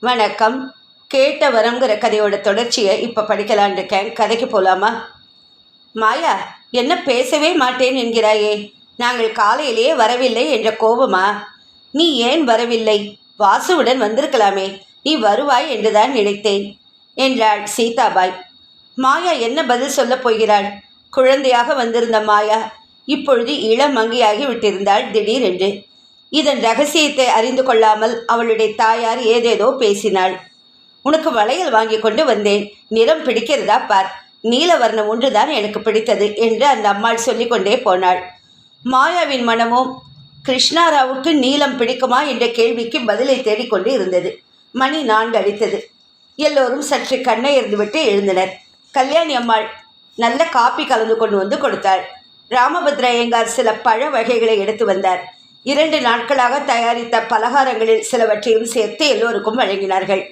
வணக்கம். கேட்ட வரங்கிற கதையோட தொடர்ச்சியை இப்போ படிக்கலான் இருக்கேன். கதைக்கு போகலாமா மாயா என்ன பேசவே மாட்டேன் என்கிறாயே. நாங்கள் காலையிலேயே வரவில்லை என்ற கோபமா? நீ ஏன் வரவில்லை? வாசுவுடன் வந்திருக்கலாமே. நீ வருவாய் என்றுதான் நினைத்தேன் என்றாள் சீதாபாய். மாயா என்ன பதில் சொல்லப் போகிறாள்? குழந்தையாக வந்திருந்த மாயா இப்பொழுது இளமங்கியாகி விட்டிருந்தாள் திடீரென்று. இதன் ரகசியத்தை அறிந்து கொள்ளாமல் அவளுடைய தாயார் ஏதேதோ பேசினாள். உனக்கு வளையல் வாங்கி கொண்டு வந்தேன். நிறம் பிடிக்கிறதா பார். நீலவர்ணம் ஒன்றுதான் எனக்கு பிடித்தது என்று அந்த அம்மாள் சொல்லிக்கொண்டே போனாள். மாயாவின் மனமும் கிருஷ்ணாராவுக்கு நீலம் பிடிக்குமா? என்ற கேள்விக்கு பதிலை தேடிக்கொண்டு இருந்தது. மணி நான்கு அடித்தது. எல்லோரும் சற்று கண்ணை இருந்துவிட்டு எழுந்தனர். கல்யாணி அம்மாள் நல்ல காப்பி கலந்து கொண்டு வந்து கொடுத்தாள். ராமபத்ர ஐயங்கார் சில பழ வகைகளை எடுத்து வந்தார். இரண்டு நாட்களாக தயாரித்த பலகாரங்களில் சிலவற்றையும் சேர்த்து எல்லோருக்கும் வழங்கினார்கள்.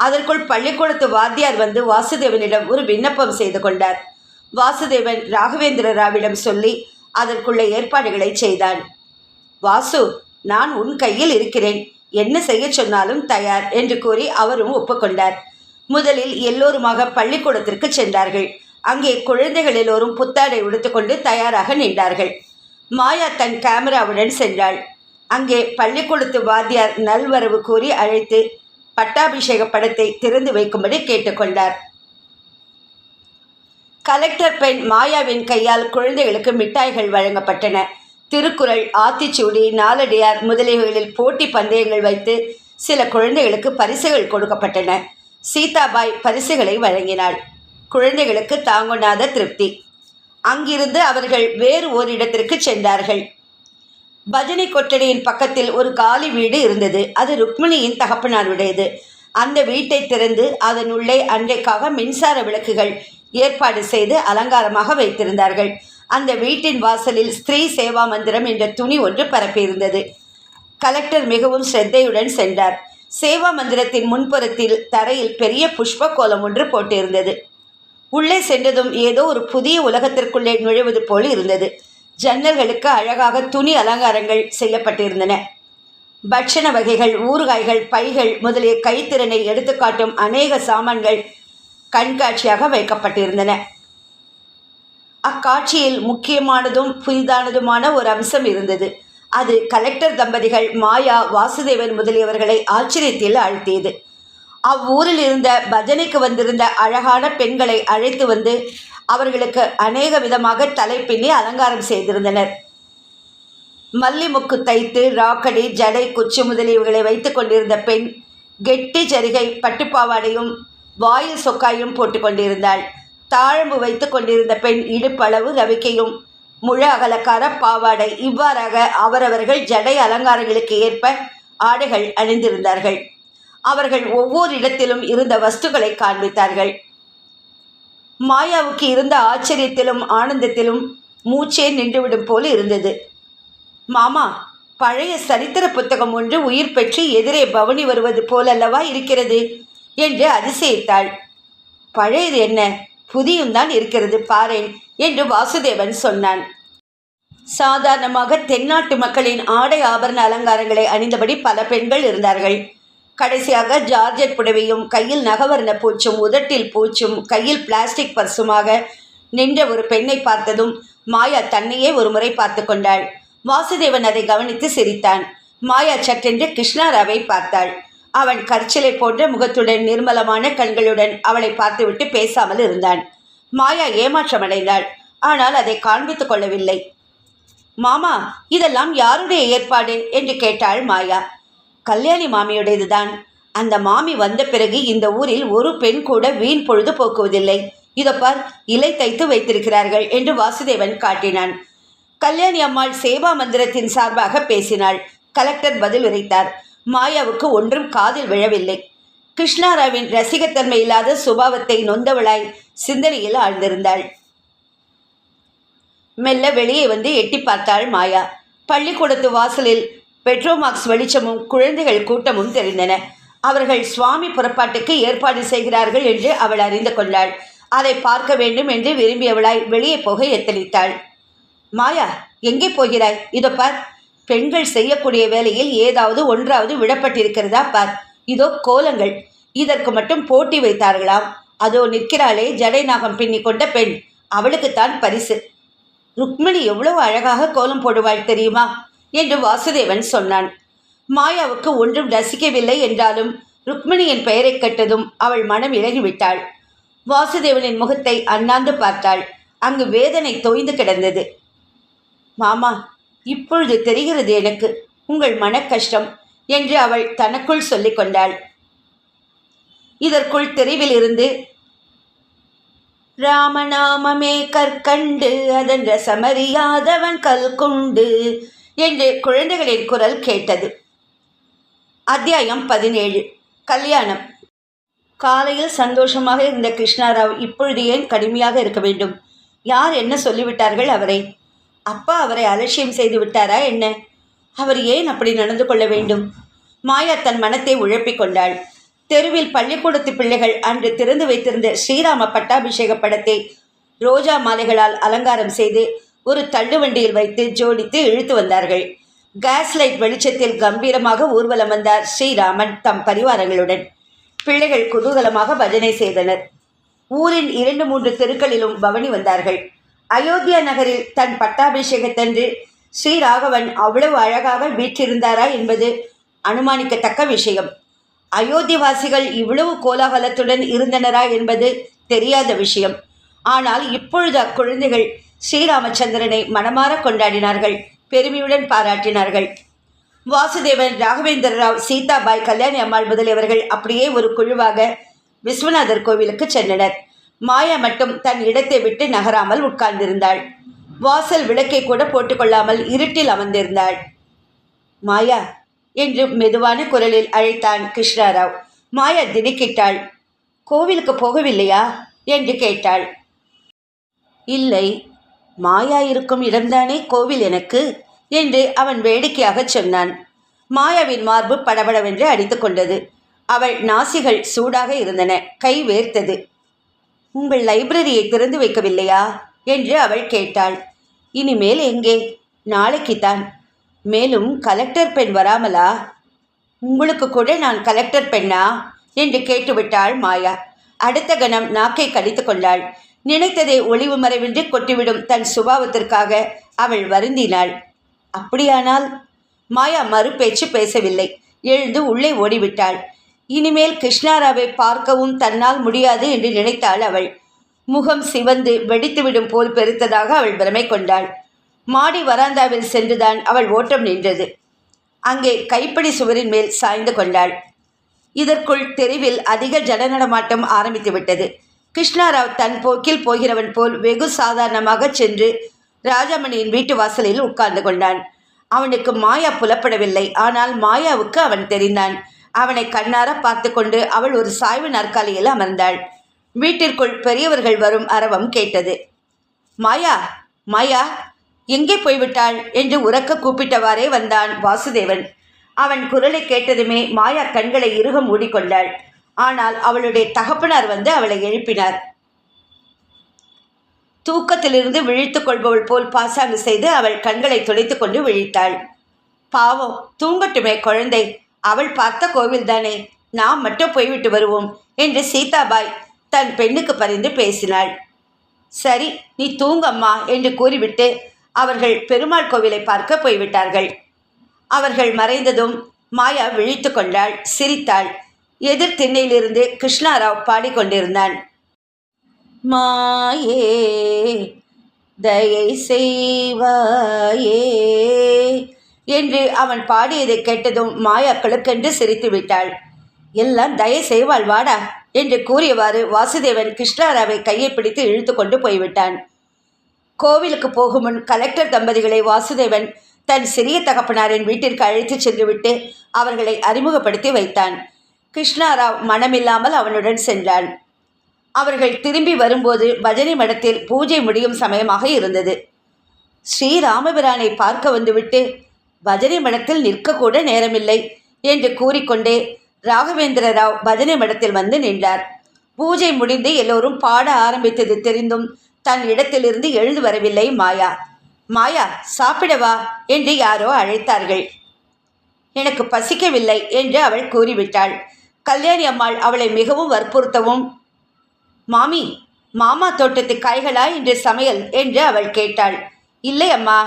அதற்குள் பள்ளிக்கூடத்து வாத்தியார் வந்து வாசுதேவனிடம் ஒரு விண்ணப்பம் செய்து கொண்டார். வாசுதேவன் ராகவேந்திர ராவிடம் சொல்லி அதற்குள்ள ஏற்பாடுகளை செய்தான். வாசு நான் உன் கையில் இருக்கிறேன். என்ன செய்ய சொன்னாலும் தயார் என்று கூறி அவரும் ஒப்புக்கொண்டார். முதலில் எல்லோருமாக பள்ளிக்கூடத்திற்கு சென்றார்கள். அங்கே குழந்தைகள் எல்லோரும் புத்தாடை உடுத்துக்கொண்டு தயாராக நின்றார்கள். மாயா தன் கேமராவுடன் சென்றாள். அங்கே பள்ளிக்கூடத்து வாத்தியார் நல்வரவு கூறி அழைத்து பட்டாபிஷேக படத்தை திறந்து வைக்கும்படி கேட்டுக்கொண்டார். கலெக்டர் பெண் மாயாவின் கையால் குழந்தைகளுக்கு மிட்டாய்கள் வழங்கப்பட்டன. திருக்குறள் ஆத்திச்சூடி நாலடியார் முதலியவைகளில் போட்டி பந்தயங்கள் வைத்து சில குழந்தைகளுக்கு பரிசுகள் கொடுக்கப்பட்டன. சீதாபாய் பரிசுகளை வழங்கினாள். குழந்தைகளுக்கு தாங்கொண்டாத திருப்தி. அங்கிருந்து அவர்கள் வேறு ஓரிடத்திற்கு சென்றார்கள். பஜனை கொட்டடியின் பக்கத்தில் ஒரு காலி வீடு இருந்தது. அது ருக்மிணியின் தகப்பனாருடையது. அந்த வீட்டை திறந்து அதன் உள்ளே அன்றைக்காக மின்சார விளக்குகள் ஏற்பாடு செய்து அலங்காரமாக வைத்திருந்தார்கள். அந்த வீட்டின் வாசலில் ஸ்திரீ சேவா மந்திரம் என்ற துணி ஒன்று பரப்பியிருந்தது. கலெக்டர் மிகவும் ஸ்ரத்தையுடன் சென்றார். சேவா மந்திரத்தின் முன்புறத்தில் தரையில் பெரிய புஷ்ப கோலம் ஒன்று போட்டிருந்தது. உள்ளே சென்றதும் ஏதோ ஒரு புதிய உலகத்திற்குள்ளே நுழைவது போல் இருந்தது. ஜன்னல்களுக்கு அழகாக துணி அலங்காரங்கள் செய்யப்பட்டிருந்தன. பட்சண வகைகள் ஊறுகாய்கள் பைகள் முதலிய கைத்திறனை எடுத்துக்காட்டும் அநேக சாமான்கள் கண்காட்சியாக வைக்கப்பட்டிருந்தன. அக்காட்சியில் முக்கியமானதும் புதிதானதுமான ஒரு அம்சம் இருந்தது. அது கலெக்டர் தம்பதிகள் மாயா வாசுதேவன் முதலியவர்களை ஆச்சரியத்தில் ஆழ்த்தியது. அவ்வூரில் இருந்த பஜனைக்கு வந்திருந்த அழகான பெண்களை அழைத்து வந்து அவர்களுக்கு அநேக விதமாக தலைப்பின்னி அலங்காரம் செய்திருந்தனர். மல்லிமுக்கு தைத்து ராக்கடி ஜடை குச்சி முதலியவைகளை வைத்து கொண்டிருந்த பெண் கெட்டி ஜரிகை பட்டுப்பாவாடையும் வாயில் சொக்காயும் போட்டு கொண்டிருந்தாள். தாழம்பு வைத்து கொண்டிருந்த பெண் இடுப்பளவு ரவிக்கையும் முழு அகலக்கார பாவாடை. இவ்வாறாக அவரவர்கள் ஜடை அலங்காரங்களுக்கு ஏற்ப ஆடைகள் அணிந்திருந்தார்கள். அவர்கள் ஒவ்வொரு இடத்திலும் இருந்த வஸ்துக்களை காண்பித்தார்கள். மாயாவுக்கு இருந்த ஆச்சரியத்திலும் ஆனந்தத்திலும் மூச்சே நின்றுவிடும் போல் இருந்தது. மாமா பழைய சரித்திர புத்தகம் ஒன்று உயிர் பெற்று எதிரே பவனி வருவது போலல்லவா இருக்கிறது? என்று அதிசயித்தாள். பழையது என்ன? புதியும் தான் இருக்கிறது பாரேன் என்று வாசுதேவன் சொன்னான். சாதாரணமாக தென்னாட்டு மக்களின் ஆடை ஆபரண அலங்காரங்களை அணிந்தபடி பல பெண்கள் இருந்தார்கள். கடைசியாக ஜார்ஜெட் புடவையும் கையில் நகவர்ண பூச்சும் உதட்டில் பூச்சும் கையில் பிளாஸ்டிக் பர்சுமாக நின்ற ஒரு பெண்ணை பார்த்ததும் மாயா தன்னையே ஒரு முறை பார்த்து கொண்டாள். வாசுதேவன் அதை கவனித்து சிரித்தான். மாயா சட்டென்று கிருஷ்ணாராவை பார்த்தாள். அவன் கற்சிலை போன்ற முகத்துடன் நிர்மலமான கண்களுடன் அவளை பார்த்துவிட்டு பேசாமல் இருந்தான். மாயா ஏமாற்றமடைந்தாள். ஆனால் அதை காண்பித்துக் கொள்ளவில்லை. மாமா இதெல்லாம் யாருடைய ஏற்பாடு? என்று கேட்டாள் மாயா. கல்யாணி மாமியுடையதுதான் அந்த மாமி வந்த பிறகு இந்த ஊரில் ஒரு பெண் கூட வீண் பொழுது போக்குவதில்லை. இதோ பார் இலை தைத்து வைத்திருக்கிறார்கள் என்று வாசுதேவன் காட்டினான். கல்யாணி அம்மாள் சேவா மந்திரத்தின் சார்பாக பேசினாள். கலெக்டர் பதில் உரைத்தார் மாயாவுக்கு ஒன்றும் காதில் விழவில்லை. கிருஷ்ணாராவின் ரசிகத்தன்மை இல்லாத சுபாவத்தை நொந்தவளாய் சிந்தனையில் ஆழ்ந்திருந்தாள். மெல்ல வெளியே வந்து எட்டி பார்த்தாள் மாயா. பள்ளிக்கூடத்து வாசலில் பெட்ரோமாக்ஸ் வெளிச்சமும் குழந்தைகள் கூட்டமும் தெரிந்தன. அவர்கள் சுவாமி புறப்பாட்டுக்கு ஏற்பாடு செய்கிறார்கள் என்று அவள் அறிந்து கொண்டாள். அதை பார்க்க வேண்டும் என்று விரும்பியவளாய் வெளியே போக எத்தளித்தாள் மாயா எங்கே போகிறாய்? இதோ பார். பெண்கள் செய்யக்கூடிய வேலையில் ஏதாவது ஒன்றாவது விடப்பட்டிருக்கிறதா பார். இதோ கோலங்கள். இதற்கு மட்டும் போட்டி வைத்தார்களாம். அதோ நிற்கிறாளே ஜடை நாகம் பின்னி கொண்ட பெண். அவளுக்குத்தான் பரிசு. ருக்மிணி எவ்வளவு அழகாக கோலம் போடுவாள் தெரியுமா? என்று வாசுதேவன் சொன்னான். மாயாவுக்கு ஒன்றும் ரசிக்கவில்லை என்றாலும் ருக்மிணியின் பெயரைக் கட்டதும் அவள் மனம் இறங்கிவிட்டாள் வாசுதேவனின் முகத்தை அண்ணாந்து பார்த்தாள். அங்கு வேதனை தோய்ந்து கிடந்தது. மாமா இப்பொழுது தெரிகிறது எனக்கு உங்கள் மனக்கஷ்டம் என்று அவள் தனக்குள் சொல்லிக் கொண்டாள். இதற்குள் தெருவில் இருந்து ராமநாமமே கற்கண்டு அதன் ரசமறியாதவன் கல்குண்டு என்று குழந்தைகளின் குரல் கேட்டது. அத்தியாயம் பதினேழு. கல்யாணம். காலையில் சந்தோஷமாக இருந்த கிருஷ்ணாராவ் இப்பொழுது ஏன் கடுமையாக இருக்க வேண்டும்? யார் என்ன சொல்லிவிட்டார்கள் அவரை? அப்பா அவரை அலட்சியம் செய்து விட்டாரா என்ன? அவர் ஏன் அப்படி நடந்து கொள்ள வேண்டும்? மாயா தன் மனத்தை உழப்பிக் கொண்டாள். தெருவில் பள்ளிக்கூடத்து பிள்ளைகள் அன்று திறந்து வைத்திருந்த ஸ்ரீராம பட்டாபிஷேக படத்தை ரோஜா மாலைகளால் அலங்காரம் செய்து ஒரு தள்ளுவண்டியில் வைத்து ஜோடித்து இழுத்து வந்தார்கள். கேஸ் லைட் வெளிச்சத்தில் கம்பீரமாக ஊர்வலம் வந்தார் ஸ்ரீராமன் தம் பரிவாரங்களுடன். பிள்ளைகள் குதூகலமாக பஜனை செய்தனர். ஊரின் இரண்டு மூன்று தெருக்களிலும் பவனி வந்தார்கள். அயோத்தியா நகரில் தன் பட்டாபிஷேகத்தன்று ஸ்ரீராகவன் அவ்வளவு அழகாக வீற்றிருந்தாரா என்பது அனுமானிக்கத்தக்க விஷயம். அயோத்திவாசிகள் இவ்வளவு கோலாகலத்துடன் இருந்தனரா என்பது தெரியாத விஷயம். ஆனால் இப்பொழுது அக்குழந்தைகள் ஸ்ரீராமச்சந்திரனை மனமாற கொண்டாடினார்கள். பெருமையுடன் பாராட்டினார்கள். வாசுதேவன் ராகவேந்திர ராவ் சீதாபாய் கல்யாணி அம்மாள் முதலியவர்கள் அப்படியே ஒரு குழுவாக விஸ்வநாதர் கோவிலுக்கு சென்றனர். மாயா மட்டும் தன் இடத்தை விட்டு நகராமல் உட்கார்ந்திருந்தாள். வாசல் விளக்கை கூட போட்டுக்கொள்ளாமல் இருட்டில் அமர்ந்திருந்தாள். மாயா என்று மெதுவான குரலில் அழைத்தான் கிருஷ்ணாராவ். மாயா திடுக்கிட்டாள். கோவிலுக்கு போகவில்லையா? என்று கேட்டாள். இல்லை. மாயா இருக்கும் இடம்தானே கோவில் எனக்கு? என்று அவன் வேடிக்கையாகச் சொன்னான். மாயாவின் மார்பு படபடவென்று அடித்துக்கொண்டது அவள் நாசிகள் சூடாக இருந்தன. கை வேர்த்தது. உங்கள் லைப்ரரியை திறந்து வைக்கவில்லையா? என்று அவள் கேட்டாள். இனிமேல் எங்கே? நாளைக்குத்தான். மேலும் கலெக்டர் பெண் வராமலா? உங்களுக்கு கூட நான் கலெக்டர் பெண்ணா? என்று கேட்டுவிட்டாள் மாயா. அடுத்த கணம் நாக்கை கடித்து கொண்டாள். நினைத்ததை ஒளிவு மறைவின்றி கொட்டிவிடும் தன் சுபாவத்திற்காக அவள் வருந்தினாள். அப்படியானால்? மாயா மறுபேச்சு பேசவில்லை. எழுந்து உள்ளே ஓடிவிட்டாள். இனிமேல் கிருஷ்ணாராவை பார்க்கவும் தன்னால் முடியாது என்று நினைத்தாள் அவள். முகம் சிவந்து வெடித்துவிடும் போல் பெருத்ததாக அவள் பிரமை கொண்டாள். மாடி வராந்தாவில் சென்றுதான் அவள் ஓட்டம் நின்றது. அங்கே கைப்பிடி சுவரின் மேல் சாய்ந்து கொண்டாள். இதற்குள் தெருவில் அதிக ஜனநடமாட்டம் ஆரம்பித்து விட்டது கிருஷ்ணாராவ் தன் போக்கில் போகிறவன் போல் வெகு சாதாரணமாக சென்று ராஜாமணியின் வீட்டு வாசலில் உட்கார்ந்து கொண்டான். அவனுக்கு மாயா புலப்படவில்லை. ஆனால் மாயாவுக்கு அவன் தெரிந்தான். அவனை கண்ணார பார்த்து கொண்டு அவள் ஒரு சாய்வு நாற்காலியில் அமர்ந்தாள். வீட்டிற்குள் பெரியவர்கள் வரும் அரவம் கேட்டது. மாயா மாயா எங்கே போய்விட்டாள்? என்று உறக்க கூப்பிட்டவாறே வந்தான் வாசுதேவன். அவன் குரலை கேட்டதுமே மாயா கண்களை இறுக மூடிக்கொண்டாள். ஆனால் அவளுடைய தகப்பனார் வந்து அவளை எழுப்பினார். தூக்கத்திலிருந்து விழித்துக் கொள்பவள் போல் பாசாங்கு செய்து அவள் கண்களை துடைத்து கொண்டு விழித்தாள். பாவம் தூங்கட்டுமே குழந்தை. அவள் பார்த்த கோவில்தானே நாம் மட்டும் போய்விட்டு வருவோம் என்று சீதாபாய் தன் பெண்ணுக்கு பரிந்து பேசினாள். சரி நீ தூங்கம்மா என்று கூறிவிட்டு அவர்கள் பெருமாள் கோவிலை பார்க்க போய்விட்டார்கள். அவர்கள் மறைந்ததும் மாயா விழித்து கொண்டாள் சிரித்தாள். எதிர் திண்ணையிலிருந்து கிருஷ்ணாராவ் பாடிக்கொண்டிருந்தான். மாயே தயை செய்வாயே என்று அவன் பாடியதை கேட்டதும் மாயா கிழக்கென்று சிரித்து விட்டாள் எல்லாம் தயை செய்வாள் வாடா என்று கூறியவாறு வாசுதேவன் கிருஷ்ணாராவை கையை பிடித்து இழுத்து கொண்டு போய்விட்டான். கோவிலுக்கு போகும் முன் கலெக்டர் தம்பதிகளை வாசுதேவன் தன் சிறிய தகப்பனாரின் வீட்டிற்கு அழைத்துச் சென்றுவிட்டு அவர்களை அறிமுகப்படுத்தி வைத்தான். கிருஷ்ணாராவ் மனமில்லாமல் அவனுடன் சென்றான். அவர்கள் திரும்பி வரும்போது பஜனை மடத்தில் பூஜை முடியும் சமயமாக இருந்தது. ஸ்ரீராமபிரானை பார்க்க வந்துவிட்டு பஜனை மடத்தில் நிற்கக்கூட நேரமில்லை என்று கூறிக்கொண்டே ராகவேந்திர ராவ் பஜனை மடத்தில் வந்து நின்றார். பூஜை முடிந்து எல்லோரும் பாட ஆரம்பித்தது தெரிந்தும் தன் இடத்திலிருந்து எழுந்து வரவில்லை மாயா. மாயா சாப்பிடவா? என்று யாரோ அழைத்தார்கள். எனக்கு பசிக்கவில்லை என்று அவள் கூறிவிட்டாள். கல்யாணி அம்மாள் அவளை மிகவும் வற்புறுத்தவும் மாமி மாமா தோட்டத்து காய்களா இன்று சமையல்? என்று அவள் கேட்டாள். இல்லை அம்மா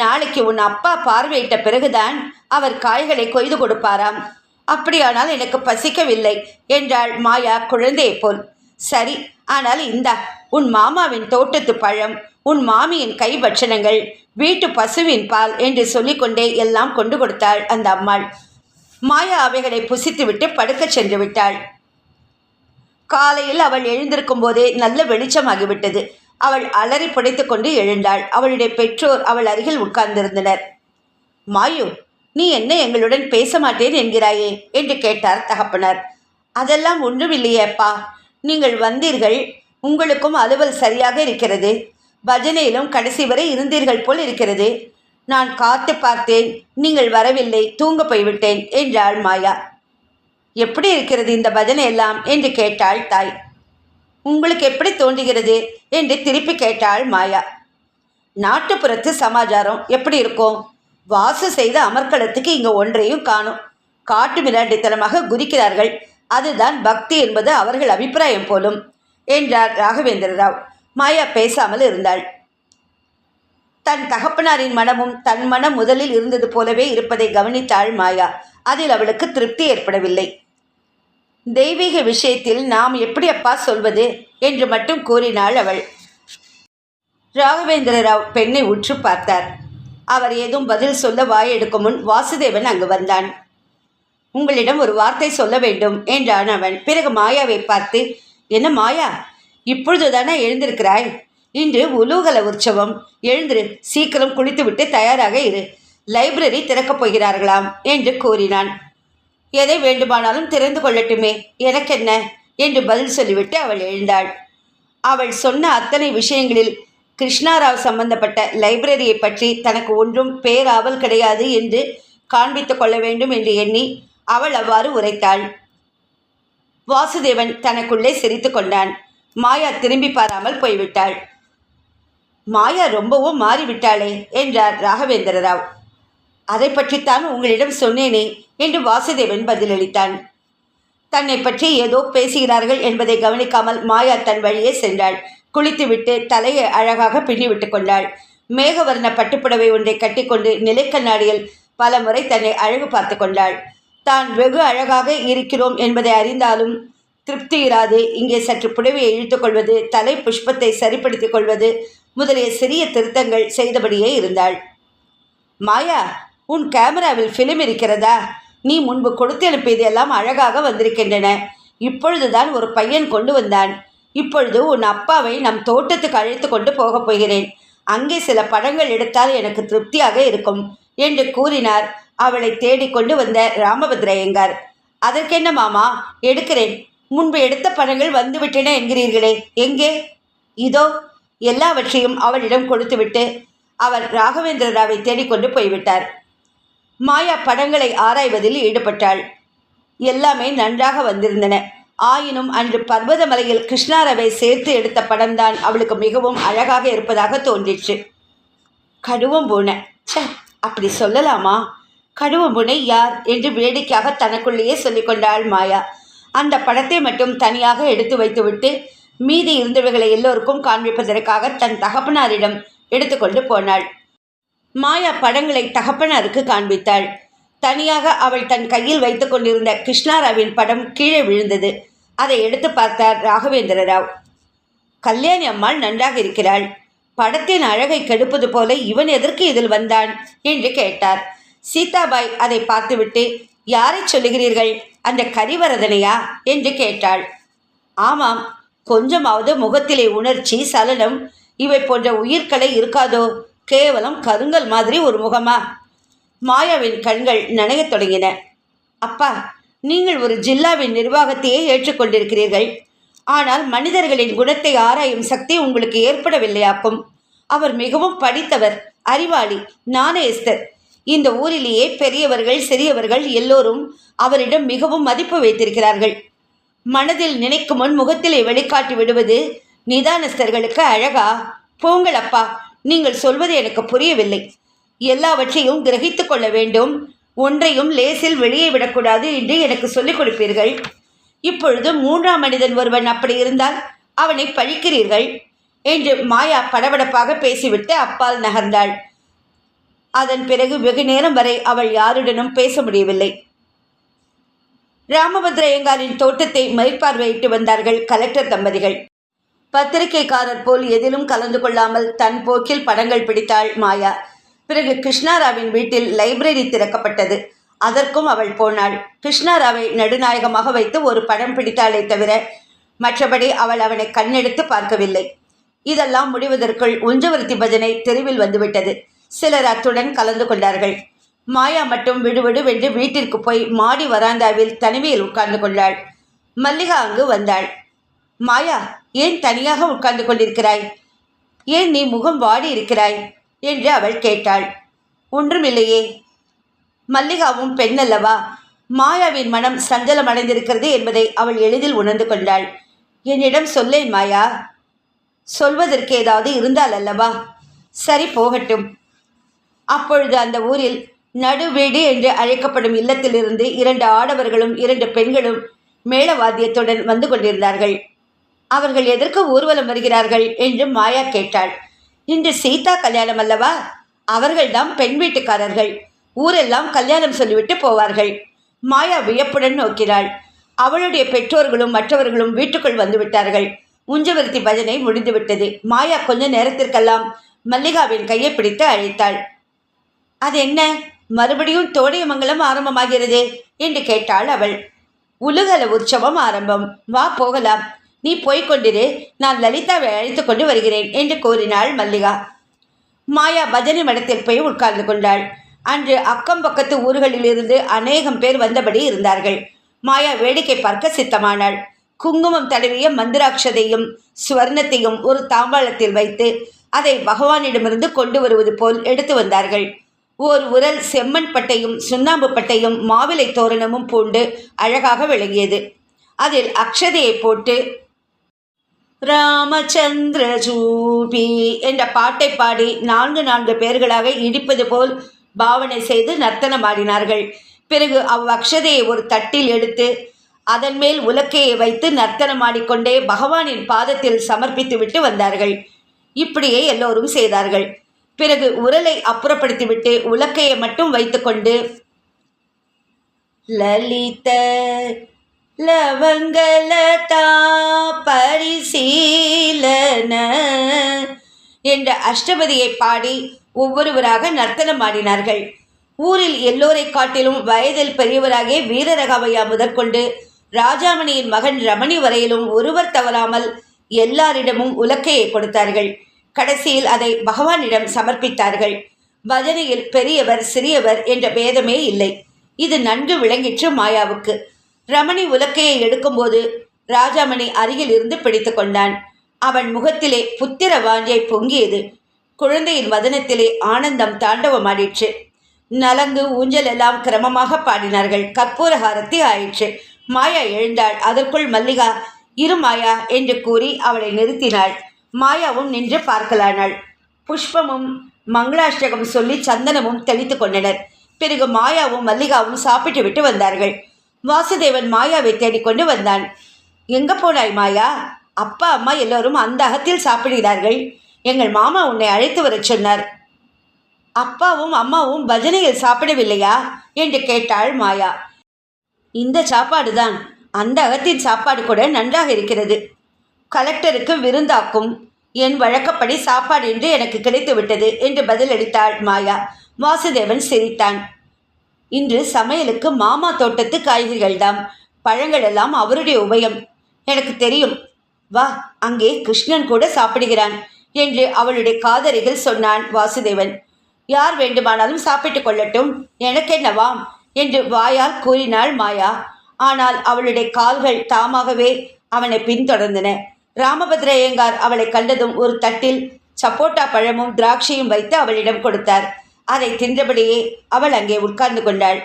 நாளைக்கு உன் அப்பா பார்வையிட்ட பிறகுதான் அவர் காய்களை கொய்து கொடுப்பாராம். அப்படியானால் எனக்கு பசிக்கவில்லை என்றாள் மாயா குழந்தையைப் போல். சரி ஆனால் இந்தா உன் மாமாவின் தோட்டத்து பழம் உன் மாமியின் கை பட்சணங்கள் வீட்டு பசுவின் பால் என்று சொல்லிக்கொண்டே எல்லாம் கொண்டு கொடுத்தாள் அந்த அம்மாள். மாயா அவைகளை புசித்துவிட்டு படுக்கச் சென்று விட்டாள் காலையில் அவள் எழுந்திருக்கும் போதே நல்ல வெளிச்சமாகிவிட்டது. அவள் அலறி புடைத்துக் கொண்டு எழுந்தாள். அவளுடைய பெற்றோர் அவள் அருகில் உட்கார்ந்திருந்தனர். மாயு நீ என்ன எங்களுடன் பேச மாட்டேன் என்கிறாயே? என்று கேட்டார் தகப்பனர். அதெல்லாம் ஒன்றுமில்லையே அப்பா நீங்கள் வந்தீர்கள். உங்களுக்கும் அலுவல் சரியாக இருக்கிறது. பஜனையிலும் கடைசி வரை இருந்தீர்கள் போல் இருக்கிறது. நான் காத்து பார்த்தேன் நீங்கள் வரவில்லை தூங்க போய்விட்டேன் என்றாள் மாயா. எப்படி இருக்கிறது இந்த பஜனை எல்லாம்? என்று கேட்டாள் தாய். உங்களுக்கு எப்படி தோன்றுகிறது? என்று திருப்பி கேட்டாள் மாயா. நாட்டுப்புறத்து சமாச்சாரம் எப்படி இருக்கும்? வாசு செய்த அமர்க்களத்துக்கு இங்கே ஒன்றையும் காணும். காட்டு மிராண்டித்தனமாக குதிக்கிறார்கள். அதுதான் பக்தி என்பது அவர்கள் அபிப்பிராயம் போலும் என்றார் ராகவேந்திர ராவ் மாயா பேசாமல் இருந்தாள். தன் தகப்பனாரின் மனமும் தன் மனம் முதலில் இருந்தது போலவே இருப்பதை கவனித்தாள் மாயா. அதில் அவளுக்கு திருப்தி ஏற்படவில்லை. தெய்வீக விஷயத்தில் நாம் எப்படி அப்பா சொல்வது என்று மட்டும் கூறினாள் அவள். ராகவேந்திர ராவ் பெண்ணை உற்று பார்த்தார். அவர் ஏதும் பதில் சொல்ல வாயெடுக்கும் முன் வாசுதேவன் அங்கு வந்தான். உங்களிடம் ஒரு வார்த்தை சொல்ல வேண்டும் என்றான் அவன். பிறகு மாயாவை பார்த்து என்ன மாயா இப்பொழுது தானே எழுந்திருக்கிறாய்? இன்று உலூகல உற்சவம். எழுந்திரு சீக்கிரம் குளித்துவிட்டு தயாராக இரு. லைப்ரரி திறக்கப் போகிறார்களாம் என்று கூறினான். எதை வேண்டுமானாலும் திறந்து கொள்ளட்டுமே எனக்கென்ன? என்று பதில் சொல்லிவிட்டு அவள் எழுந்தாள். அவள் சொன்ன அத்தனை விஷயங்களில் கிருஷ்ணாராவ் சம்பந்தப்பட்ட லைப்ரரியை பற்றி தனக்கு ஒன்றும் பேராவல் கிடையாது என்று காண்பித்து கொள்ள வேண்டும் என்று எண்ணி அவள் அவ்வாறு உரைத்தாள். வாசுதேவன் தனக்குள்ளே சிரித்து கொண்டான். மாயா திரும்பி பாராமல் போய்விட்டாள். மாயா ரொம்பவும் மாறிவிட்டாளே என்றார் ராகவேந்திர ராவ் அதை பற்றித்தான் உங்களிடம் சொன்னேனே என்று வாசுதேவன் பதிலளித்தான். தன்னை பற்றி ஏதோ பேசுகிறார்கள் என்பதை கவனிக்காமல் மாயா தன் வழியே சென்றாள். குளித்துவிட்டு தலையை அழகாக பின்னிவிட்டு கொண்டாள். மேகவர்ண பட்டுப்புடவை ஒன்றை கட்டிக்கொண்டு நிலைக்கண்ணாடியில் பல முறை தன்னை அழகு பார்த்து கொண்டாள். தான் வெகு அழகாக இருக்கிறோம் என்பதை அறிந்தாலும் திருப்தி இராது. இங்கே சற்று புடவையை இழுத்துக்கொள்வது தலை புஷ்பத்தை சரிப்படுத்திக் கொள்வது முதலிய சிறிய திருத்தங்கள் செய்தபடியே இருந்தாள். மாயா உன் கேமராவில் ஃபிலிம் இருக்கிறதா? நீ முன்பு கொடுத்து அனுப்பியது எல்லாம் அழகாக வந்திருக்கின்றன. இப்பொழுதுதான் ஒரு பையன் கொண்டு வந்தான். இப்பொழுது உன் அப்பாவை நம் தோட்டத்துக்கு அழைத்து கொண்டு போகப் போகிறேன். அங்கே சில படங்கள் எடுத்தால் எனக்கு திருப்தியாக இருக்கும் என்று கூறினார். அவளை தேடிக்கொண்டு வந்த ராமபத்ரயங்கார் அதற்கென்ன மாமா? எடுக்கிறேன். முன்பு எடுத்த படங்கள் வந்துவிட்டன என்கிறீர்களே. எங்கே? இதோ எல்லாவற்றையும் அவளிடம் கொடுத்துவிட்டு அவர் ராகவேந்திர ராவை தேடிக்கொண்டு போய்விட்டார். மாயா படங்களை ஆராய்வதில் ஈடுபட்டாள். எல்லாமே நன்றாக வந்திருந்தன. ஆயினும் அன்று பர்வதமலையில் கிருஷ்ணாரவை சேர்த்து எடுத்த படம்தான் அவளுக்கு மிகவும் அழகாக இருப்பதாக தோன்றிற்று. கடுவம் பூனை. ச்சே அப்படி சொல்லலாமா? கடுவம் பூனை யார் என்று வேடிக்கையாக தனக்குள்ளேயே சொல்லிக்கொண்டாள் மாயா. அந்த படத்தை மட்டும் தனியாக எடுத்து வைத்துவிட்டு மீதி இருந்தவர்களை எல்லோருக்கும் காண்பிப்பதற்காக தன் தகப்பனாரிடம் எடுத்துக்கொண்டு போனாள். மாயா படங்களை தகப்பனாருக்கு காண்பித்தாள். தனியாக அவள் தன் கையில் வைத்து கொண்டிருந்த கிருஷ்ணாராவின் படம் கீழே விழுந்தது. அதை எடுத்து பார்த்தார் ராகவேந்திர ராவ் கல்யாணி அம்மாள் நன்றாக இருக்கிறாள். படத்தின் அழகை கெடுப்பது போல இவன் எதற்கு இதில் வந்தான்? என்று கேட்டார். சீதாபாய் அதை பார்த்துவிட்டு யாரை சொல்லுகிறீர்கள்? அந்த கரிவரதனையா? என்று கேட்டாள். ஆமாம். கொஞ்சமாவது முகத்திலே உணர்ச்சி சலனம் இவை போன்ற உயிர்களை இருக்காதோ? கேவலம் கருங்கல் மாதிரி ஒரு முகமா? மாயாவின் கண்கள் நனையத் தொடங்கின. அப்பா நீங்கள் ஒரு ஜில்லாவின் நிர்வாகத்தையே ஏற்றுக்கொண்டிருக்கிறீர்கள். ஆனால் மனிதர்களின் குணத்தை ஆராயும் சக்தி உங்களுக்கு ஏற்படவில்லையாக்கும் அவர் மிகவும் படித்தவர் அறிவாளி நாணயஸ்தர் இந்த ஊரிலேயே பெரியவர்கள் சிறியவர்கள் எல்லோரும் அவரிடம் மிகவும் மதிப்பு வைத்திருக்கிறார்கள். மனதில் நினைக்கும் முன் முகத்திலே வெளிக்காட்டி விடுவது நிதானஸ்தர்களுக்கு அழகா? போங்களப்பா நீங்கள் சொல்வது எனக்கு புரியவில்லை. எல்லாவற்றையும் கிரகித்து கொள்ள வேண்டும். ஒன்றையும் லேசில் வெளியே விடக்கூடாது என்று எனக்கு சொல்லிக் கொடுப்பீர்கள். இப்பொழுது மூன்றாம் மனிதன் ஒருவன் அப்படி இருந்தால் அவனை பழிக்கிறீர்கள் என்று மாயா படபடப்பாக பேசிவிட்டு அப்பால் நகர்ந்தாள். அதன் பிறகு வெகு நேரம் வரை அவள் யாருடனும் பேச முடியவில்லை. ராமபத்ரயங்காரின் தோட்டத்தை மேற்பார்வையிட்டு வந்தார்கள் கலெக்டர் தம்பதிகள். பத்திரிகைக்காரர் போல் எதிலும் கலந்து கொள்ளாமல் தன் போக்கில் படங்கள் பிடித்தாள் மாயா. பிறகு கிருஷ்ணாராவின் வீட்டில் லைப்ரரி திறக்கப்பட்டது. அதற்கும் அவள் போனாள். கிருஷ்ணாராவை நடுநாயகமாக வைத்து ஒரு படம் பிடித்தாளே தவிர மற்றபடி அவள் அவனை கண்ணெடுத்து பார்க்கவில்லை. இதெல்லாம் முடிவதற்குள் உஞ்சவர்த்தி பஜனை தெருவில் வந்துவிட்டது. சிலர் அத்துடன் கலந்து கொண்டார்கள். மாயா மட்டும் விடுவிடு வென்று வீட்டிற்கு போய் மாடி வராந்தாவில் தனிமையில் உட்கார்ந்து கொண்டாள் மல்லிகா அங்கு வந்தாள். மாயா ஏன் தனியாக உட்கார்ந்து கொண்டிருக்கிறாய்? ஏன் நீ முகம் வாடி இருக்கிறாய்? என்று அவள் கேட்டாள். ஒன்றுமில்லையே. மல்லிகாவும் பெண்ணல்லவா மாயாவின் மனம் சஞ்சலம் அடைந்திருக்கிறது என்பதை அவள் எளிதில் உணர்ந்து கொண்டாள். என்னிடம் சொல்லேன் மாயா. சொல்வதற்கு ஏதாவது இருந்தால் அல்லவா? சரி போகட்டும். அப்பொழுது அந்த ஊரில் நடுவீடு என்று அழைக்கப்படும் இல்லத்திலிருந்து இரண்டு ஆடவர்களும் இரண்டு பெண்களும் மேளவாத்தியத்துடன் வந்து கொண்டிருந்தார்கள். அவர்கள் எதற்கு ஊர்வலம் வருகிறார்கள் என்று மாயா கேட்டாள். இன்று சீதா கல்யாணம் அல்லவா? அவர்கள்தான் பெண் வீட்டுக்காரர்கள். ஊரெல்லாம் கல்யாணம் சொல்லிவிட்டு போவார்கள். மாயா வியப்புடன் நோக்கினாள். அவளுடைய பெற்றோர்களும் மற்றவர்களும் வீட்டுக்குள் வந்து விட்டார்கள் உஞ்சவர்த்தி பஜனை முடிந்துவிட்டது. மாயா கொஞ்ச நேரத்திற்கெல்லாம் மல்லிகாவின் கையை பிடித்து அழைத்தாள். அது என்ன? மறுபடியும் தோடையமங்கலம் ஆரம்பமாகிறது என்று கேட்டாள் அவள். உலகல உற்சவம் ஆரம்பம். வா போகலாம். நீ போய்கொண்டிரு நான் லலிதாவை அழைத்து கொண்டு வருகிறேன் என்று கூறினாள் மல்லிகா. மாயா பஜனை மடத்தில் போய் உட்கார்ந்து கொண்டாள். அன்று அக்கம் பக்கத்து ஊர்களிலிருந்து அநேகம் பேர் வந்தபடி இருந்தார்கள். மாயா வேடிக்கை பார்க்க சித்தமானாள். குங்குமம் தடவிய மந்திராட்சதையும் சுவர்ணத்தையும் ஒரு தாம்பாளத்தில் வைத்து அதை பகவானிடமிருந்து கொண்டு வருவது போல் எடுத்து வந்தார்கள். ஓர் உரல் செம்மண் பட்டையும் சுண்ணாம்பு பட்டையும் மாவிலை தோரணமும் பூண்டு அழகாக விளங்கியது. அதில் அக்ஷதையை போட்டு ராமச்சந்திர ஜூபி என்ற பாட்டை பாடி நான்கு நான்கு பேர்களாக இடிப்பது போல் பாவனை செய்து நர்த்தனம் ஆடினார்கள். பிறகு அவ்வக்ஷதையை ஒரு தட்டில் எடுத்து அதன் மேல் உலக்கையை வைத்து நர்த்தனம் ஆடிக்கொண்டே பகவானின் பாதத்தில் சமர்ப்பித்துவிட்டு வந்தார்கள். இப்படியே எல்லோரும் செய்தார்கள். பிறகு உரலை அப்புறப்படுத்திவிட்டு உலக்கையை மட்டும் வைத்துக்கொண்டு லலித லவங்கலதா பரிசீலன என்ற அஷ்டபதியை பாடி ஒவ்வொருவராக நர்த்தனம் ஆடினார்கள். ஊரில் எல்லோரை காட்டிலும் வயதில் பெரியவராகிய வீரரகவையா முதற்கொண்டு ராஜாமணியின் மகன் ரமணி வரையிலும் ஒருவர் தவறாமல் எல்லாரிடமும் உலக்கையை கொடுத்தார்கள். கடைசியில் அதை பகவானிடம் சமர்ப்பித்தார்கள். பஜனையில் பெரியவர் சிறியவர் என்ற பேதமே இல்லை. இது நன்கு விளங்கிற்று மாயாவுக்கு. ரமணி உலக்கையை எடுக்கும்போது ராஜாமணி அருகில் இருந்து பிடித்து கொண்டான். அவன் முகத்திலே புத்திர வாஞ்சை பொங்கியது. குழந்தையின் வதனத்திலே ஆனந்தம் தாண்டவமாடிற்று. நலங்கு ஊஞ்சல் எல்லாம் கிரமமாக பாடினார்கள். கற்பூரஹாரத்தி ஆயிற்று. மாயா எழுந்தாள். அதற்குள் மல்லிகா இரு மாயா என்று கூறி அவளை நிறுத்தினாள். மாயாவும் நின்று பார்க்கலானாள். புஷ்பமும் மங்களாஷ்டகம் சொல்லி சந்தனமும் தெளித்து கொண்டனர். பிறகு மாயாவும் மல்லிகாவும் சாப்பிட்டு விட்டு வந்தார்கள். வாசுதேவன் மாயாவை தேடிக்கொண்டு வந்தான். எங்க போனாய் மாயா? அப்பா அம்மா எல்லோரும் அந்த அகத்தில் சாப்பிடுகிறார்கள். எங்கள் மாமா உன்னை அழைத்து வரச் சொன்னார். அப்பாவும் அம்மாவும் பஜனையில் சாப்பிடவில்லையா? என்று கேட்டாள் மாயா. இந்த சாப்பாடு தான் அந்த அகத்தின் சாப்பாடு கூட நன்றாக இருக்கிறது. கலெக்டருக்கு விருந்தாக்கும் என் வழக்கப்படி சாப்பாடு என்று எனக்கு கிடைத்துவிட்டது என்று பதிலளித்தாள் மாயா. வாசுதேவன் சிரித்தான். இன்று சமையலுக்கு மாமா தோட்டத்து காய்கறிகள்தாம். பழங்கள் எல்லாம் அவருடைய உபயம். எனக்கு தெரியும். வா அங்கே கிருஷ்ணன் கூட சாப்பிடுகிறான் என்று அவளுடைய காதரிகள் சொன்னான் வாசுதேவன். யார் வேண்டுமானாலும் சாப்பிட்டு கொள்ளட்டும். எனக்கென்னவாம் என்று வாயால் கூறினாள் மாயா. ஆனால் அவளுடைய கால்கள் தாமாகவே அவனை பின்தொடர்ந்தன. ராமபத்ர ஐயங்கார் அவளை கண்டதும் ஒரு தட்டில் சப்போட்டா பழமும் திராட்சையும் வைத்து அவளிடம் கொடுத்தார். அதை தின்றபடியே அவள் அங்கே உட்கார்ந்து கொண்டாள்.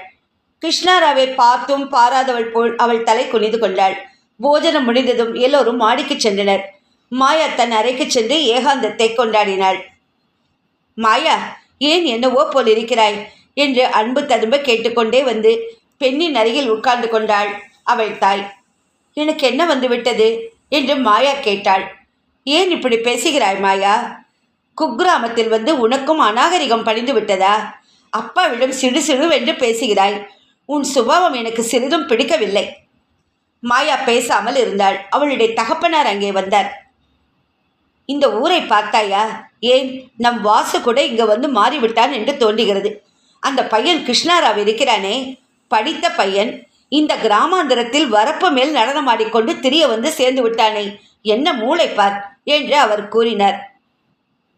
கிருஷ்ணாராவை பார்த்தும் பாராதவள் போல் அவள் தலை குனிந்து கொண்டாள். போஜனம் முடிந்ததும் எல்லோரும் மாடிக்கு சென்றனர். மாயா தன் அறைக்கு சென்று ஏகாந்தத்தை கொண்டாடினாள். மாயா ஏன் என்னவோ போல் இருக்கிறாய்? என்று அன்பு ததும்ப கேட்டுக்கொண்டே வந்து பெண்ணின் அருகில் உட்கார்ந்து கொண்டாள் அவள் தாய். எனக்கு என்ன வந்து விட்டது? என்று மாயா கேட்டாள். ஏன் இப்படி பேசுகிறாய் மாயா? குக்கிராமத்தில் வந்து உனக்கும் அநாகரிகம் பணிந்து விட்டதா? அப்பாவிடம் சிடு சிடுவென்று பேசுகிறாய். உன் சுபாவம் எனக்கு சிறிதும் பிடிக்கவில்லை. மாயா பேசாமல் இருந்தாள். அவளுடைய தகப்பனார் அங்கே வந்தார். இந்த ஊரை பார்த்தாயா? ஏன்? நம் வாசு கூட இங்கே வந்து மாறிவிட்டான் என்று தோன்றுகிறது. அந்த பையன் கிருஷ்ணாராவ் இருக்கிறானே? படித்த பையன் இந்த கிராமாந்தரத்தில் வரப்பு மேல் நடனமாடிக்கொண்டு திரிய வந்து சேர்ந்து விட்டானே. என்ன மூளை பார் என்று அவர் கூறினார்.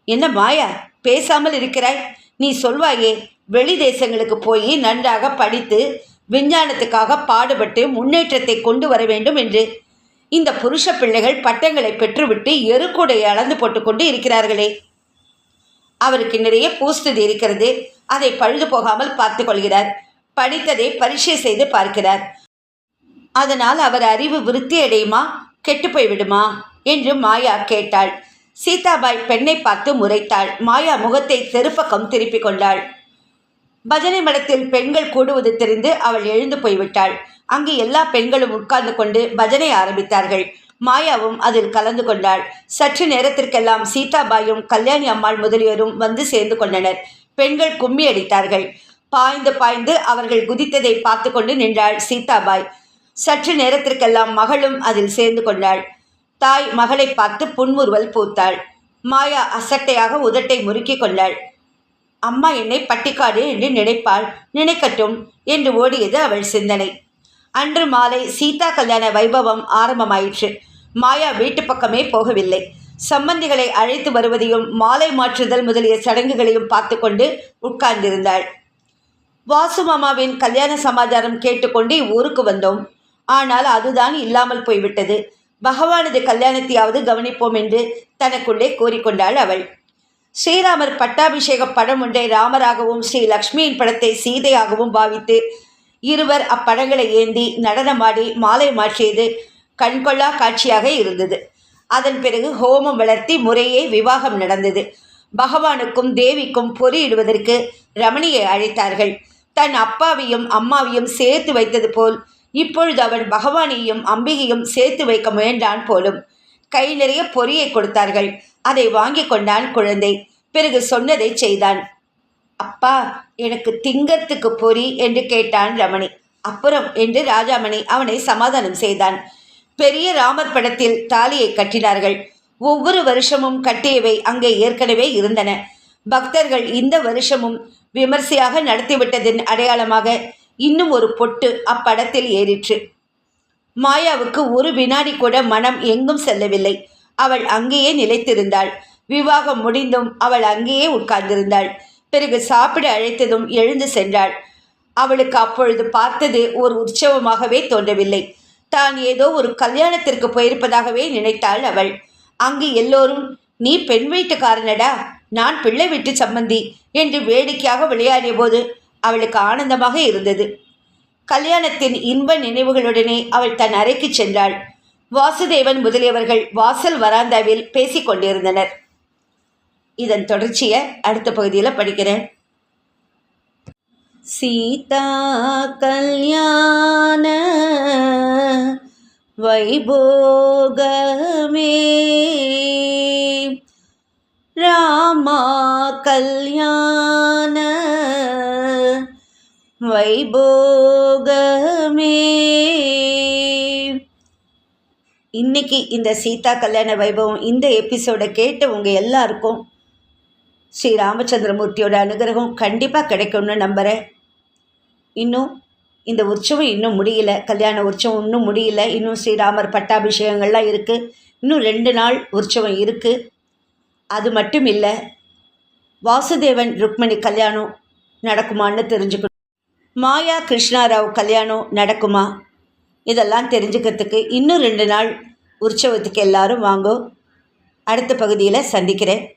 என்ன மாயா பேசாமல் இருக்கிறாய்? நீ சொல்வாயே வெளி தேசங்களுக்கு போய் நன்றாக படித்து விஞ்ஞானத்துக்காக பாடுபட்டு முன்னேற்றத்தை கொண்டு வர வேண்டும் என்று. இந்த புருஷ பிள்ளைகள் பட்டங்களை பெற்றுவிட்டு எருக்கூடை அளந்து போட்டுக்கொண்டு இருக்கிறார்களே. அவருக்கு நிறைய பூஸ்துதி இருக்கிறது. அதை பழுது போகாமல் பார்த்து கொள்கிறார். படித்ததை பரீட்சை செய்து பார்க்கிறார். அதனால் அவர் அறிவு விருத்தி அடையுமா? கெட்டு போய்விடுமா? என்று மாயா கேட்டாள். சீதாபாய் பெண்ணை பார்த்து முறைத்தாள். மாயா முகத்தை தெருப்பக்கம் திருப்பிக் கொண்டாள். பஜனை மடத்தில் பெண்கள் கூடுவது தெரிந்து அவள் எழுந்து போய்விட்டாள். அங்கு எல்லா பெண்களும் உட்கார்ந்து கொண்டு பஜனை ஆரம்பித்தார்கள். மாயாவும் அதில் கலந்து கொண்டாள். சற்று நேரத்திற்கெல்லாம் சீதாபாயும் கல்யாணி அம்மாள் முதலியோரும் வந்து சேர்ந்து கொண்டனர். பெண்கள் கும்மி அடித்தார்கள். பாய்ந்து பாய்ந்து அவர்கள் குதித்ததை பார்த்து கொண்டு நின்றாள் சீதாபாய். சற்று நேரத்திற்கெல்லாம் மகளும் அதில் சேர்ந்து கொண்டாள். தாய் மகளை பார்த்து புன்முறுவல் பூத்தாள். மாயா அசட்டையாக உதட்டை முறுக்கி கொண்டாள். அம்மா என்னை பட்டிக்காடு என்று நினைப்பாள் நினைக்கட்டும் என்று ஓடியது அவள் சிந்தனை. அன்று மாலை சீதா கல்யாண வைபவம் ஆரம்பமாயிற்று. மாயா வீட்டு பக்கமே போகவில்லை. சம்பந்திகளை அழைத்து வருவதையும் மாலை மாற்றுதல் முதலிய சடங்குகளையும் பார்த்து கொண்டு உட்கார்ந்திருந்தாள். வாசு மாமாவின் கல்யாண சமாச்சாரம் கேட்டுக்கொண்டு ஊருக்கு வந்தோம். ஆனால் அதுதான் இல்லாமல் போய்விட்டது. பகவானது கல்யாணத்தையாவது கவனிப்போம் என்று தனக்குள்ளே கூறிக்கொண்டாள் அவள். ஸ்ரீராமர் பட்டாபிஷேக படம் ஒன்றை ராமராகவும் ஸ்ரீ லக்ஷ்மியின் படத்தை சீதையாகவும் பாவித்து இருவர் அப்படங்களை ஏந்தி நடனமாடி மாலை மாற்றியது கண்கொள்ளா காட்சியாக இருந்தது. அதன் பிறகு ஹோமம் வளர்த்தி முறையே விவாகம் நடந்தது. பகவானுக்கும் தேவிக்கும் பொறியிடுவதற்கு ரமணியை அழைத்தார்கள். தன் அப்பாவையும் அம்மாவையும் சேர்த்து வைத்தது போல் இப்பொழுது அவன் பகவானையும் அம்பிகையும் சேர்த்து வைக்க முயன்றான் போலும். கை நிறைய பொறியை கொடுத்தார்கள். அதை வாங்கி கொண்டான் குழந்தை. பிறகு சொன்னதை செய்தான். அப்பா எனக்கு திங்கத்துக்கு பொறி என்று கேட்டான் ரமணி. அப்புறம் என்று ராஜாமணி அவனை சமாதானம் செய்தான். பெரிய ராமர் படத்தில் தாலியை கட்டினார்கள். ஒவ்வொரு வருஷமும் கட்டியவை அங்கே ஏற்கனவே இருந்தன. பக்தர்கள் இந்த வருஷமும் விமர்சையாக நடத்திவிட்டதின் அடையாளமாக இன்னும் ஒரு பொட்டு அப்படத்தில் ஏறிற்று. மாயாவுக்கு ஒரு வினாடி கூட மனம் எங்கும் செல்லவில்லை. அவள் அங்கேயே நிலைத்திருந்தாள். விவாகம் முடிந்தும் அவள் அங்கேயே உட்கார்ந்திருந்தாள். பிறகு சாப்பிட அழைத்ததும் எழுந்து சென்றாள். அவளுக்கு அப்பொழுது பார்த்தது ஒரு உற்சவமாகவே தோன்றவில்லை. தான் ஏதோ ஒரு கல்யாணத்திற்கு போயிருப்பதாகவே நினைத்தாள் அவள். அங்கு எல்லோரும் நீ பெண் வீட்டுக்காரனடா? நான் பிள்ளை வீட்டு சம்பந்தி என்று வேடிக்கையாக விளையாடிய போது அவளுக்கு ஆனந்தமாக இருந்தது. கல்யாணத்தின் இன்ப நினைவுகளுடனே அவள் தன் அறைக்கு சென்றாள். வாசுதேவன் முதலியவர்கள் வாசல் வராந்தாவில் பேசிக் கொண்டிருந்தனர். இதன் தொடர்ச்சியை அடுத்த பகுதியில் படிக்கிறேன். சீதா கல்யாண வைபோகமே ராமா கல்யாண வைபோகமே. இன்னைக்கு இந்த சீதா கல்யாண வைபவம் இந்த எபிசோடை கேட்ட உங்கள் எல்லாருக்கும் ஸ்ரீ ராமச்சந்திரமூர்த்தியோட அனுகிரகம் கண்டிப்பாக கிடைக்கும்னு நம்புகிறேன் இன்னும் இந்த உற்சவம் இன்னும் முடியல கல்யாண உற்சவம் இன்னும் முடியல இன்னும் ஸ்ரீராமர் பட்டாபிஷேகங்கள்லாம் இருக்குது இன்னும் ரெண்டு நாள் உற்சவம் இருக்குது அது மட்டும் இல்லை வாசுதேவன் ருக்மணி கல்யாணம் நடக்குமான்னு தெரிஞ்சுக்கணும். மாயா கிருஷ்ணாராவ் கல்யாணம் நடக்குமா? இதெல்லாம் தெரிஞ்சுக்கிறதுக்கு இன்னும் ரெண்டு நாள் உற்சவத்துக்கு எல்லாரும் வாங்கோ. அடுத்த பகுதியில் சந்திக்கிறேன்.